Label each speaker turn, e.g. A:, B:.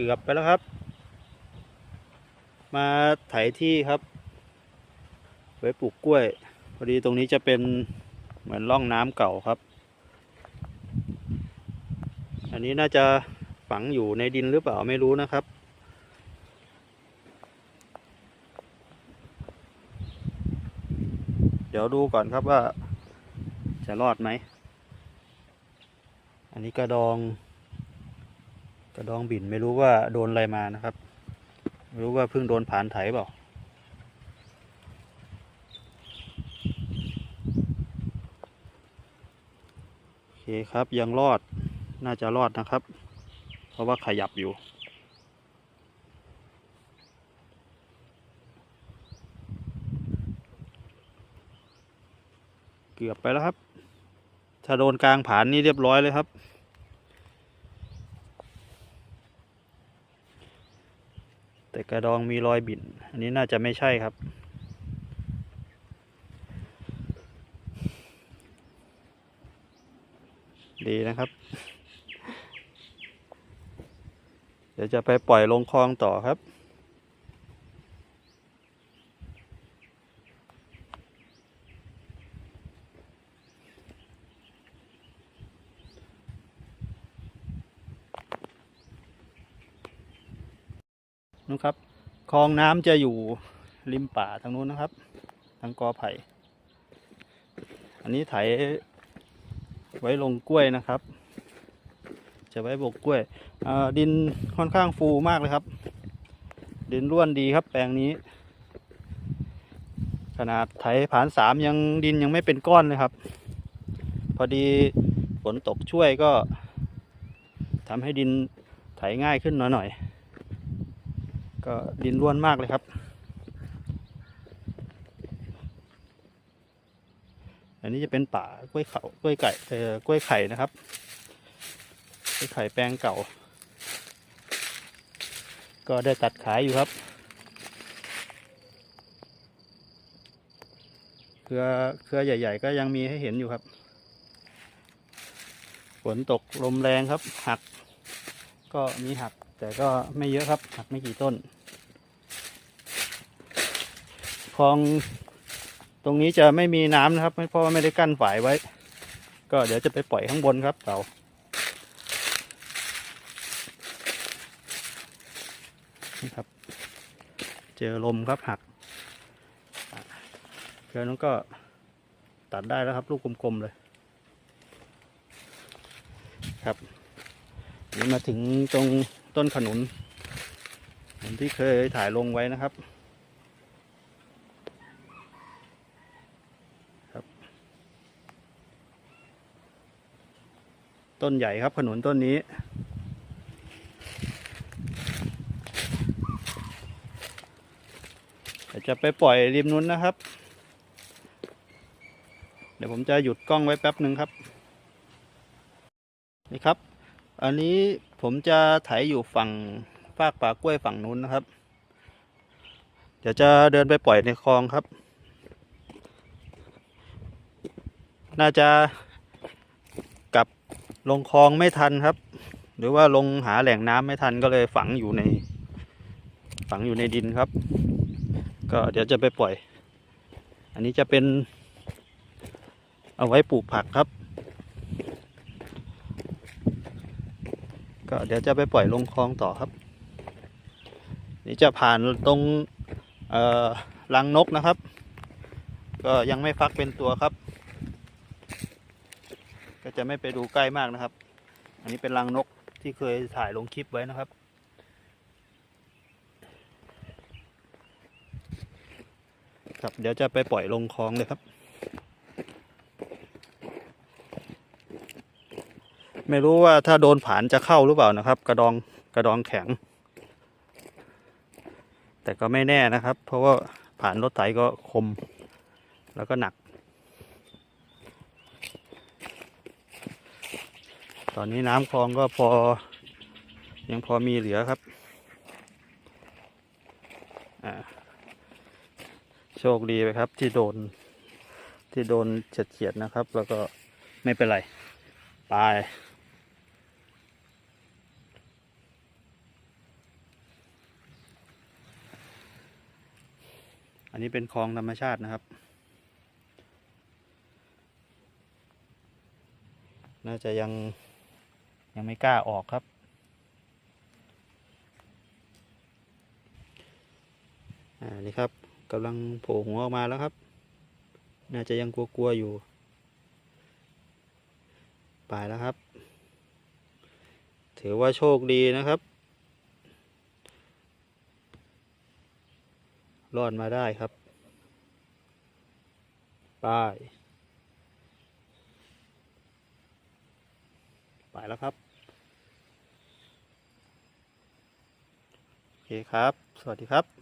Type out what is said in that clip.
A: กือบไปแล้วครับ มาไถที่ครับไว้ปลูกกล้วย พอดีตรงนี้จะเป็นเหมือนร่องน้ำเก่าครับ อันนี้น่าจะฝังอยู่ในดินหรือเปล่าไม่รู้นะครับ เดี๋ยวดูก่อนครับว่าจะรอดไหม อันนี้กระดอง ระดองบินไม่รู้ว่าโดนอะไรมานะครับ ไม่รู้ว่าเพิ่งโดนผานไถเปล่าโอเคครับยังรอดน่าจะรอดนะครับ เพราะว่าขยับอยู่เกือบไปแล้วครับ ถ้าโดนกลางผานนี่เรียบร้อยเลยครับ แต่กระดองมีรอยบิ่นอันนี้น่าจะไม่ใช่ครับ ดีนะครับ เดี๋ยวจะไปปล่อยลงคลองต่อครับ นู้นครับคลองน้ำจะอยู่ริมป่าทางนู้นนะครับ ทางกอไผ่ อันนี้ไถไว้ลงกล้วยนะครับ จะไว้บกกล้วยดินค่อนข้างฟูมากเลยครับ ดินร่วนดีครับแปลงนี้ ขนาดไถผานสามยังดินยังไม่เป็นก้อนเลยครับ พอดีฝนตกช่วยก็ทำให้ดินไถง่ายขึ้นหน่อยหน่อยๆ ก็ดินร่วนมากเลยครับ อันนี้จะเป็นป่ากล้วยเขากล้วยไก่เออกล้วยไข่นะครับกล้วยไข่แปลงเก่า ก็ได้ตัดขายอยู่ครับเครือเครือใหญ่ ๆ ก็ยังมีให้เห็นอยู่ครับฝนตกลมแรงครับ หัก ก็มีหัก แต่ก็ไม่เยอะครับหักไม่กี่ต้นคลองตรงนี้จะไม่มีน้ำนะครับเพราะว่าไม่ได้กั้นฝายไว้ ก็เดี๋ยวจะไปปล่อยข้างบนครับเต่านี่ครับ เจอลมครับหักอะเกลือนั้นก็ตัดได้แล้วครับ ลูกกลมๆเลย ครับนี่มาถึงตรง ต้นขนุนเหมือนที่เคยถ่ายลงไว้นะครับ ครับ ต้นใหญ่ครับขนุนต้นนี้เดี๋ยวจะไปปล่อยริมนู้นนะครับ เดี๋ยวผมจะหยุดกล้องไว้แป๊บหนึ่งครับ นี่ครับ อันนี้ผมจะไถอยู่ฝั่งฟากป่ากล้วยฝั่งนู้นนะครับ เดี๋ยวจะเดินไปปล่อยในคลองครับ น่าจะกลับลงคลองไม่ทันครับ หรือว่าลงหาแหล่งน้ำไม่ทันก็เลยฝังอยู่ใน ฝังอยู่ในดินครับ ก็เดี๋ยวจะไปปล่อย อันนี้จะเป็นเอาไว้ปลูกผักครับ ก็เดี๋ยวจะไปปล่อยลงคลองต่อครับ นี่จะผ่านตรงรังนกนะครับ ก็ยังไม่ฟักเป็นตัวครับ ก็จะไม่ไปดูใกล้มากนะครับ อันนี้เป็นรังนกที่เคยถ่ายลงคลิปไว้นะครับครับเดี๋ยวจะไปปล่อยลงคลองเลยครับ ไม่รู้ว่าถ้าโดนผานจะเข้าหรือเปล่านะครับ กระดองกระดองแข็ง แต่ก็ไม่แน่นะครับ เพราะว่าผ่านรถไถก็คม แล้วก็หนัก ตอนนี้น้ำคลองก็พอ ยังพอมีเหลือครับโชคดีไปครับที่โดน ที่โดนเฉียดๆนะครับ แล้วก็ไม่เป็นไรไป อันนี้เป็นคลองธรรมชาตินะครับ น่าจะยังยังไม่กล้าออกครับ อ่า นี่ครับกำลังโผล่หัวออกมาแล้วครับ น่าจะยังกลัวๆอยู่ ไปแล้วครับ ถือว่าโชคดีนะครับ รอดมาได้ครับไปไปแล้วครับ โอเคครับ สวัสดีครับ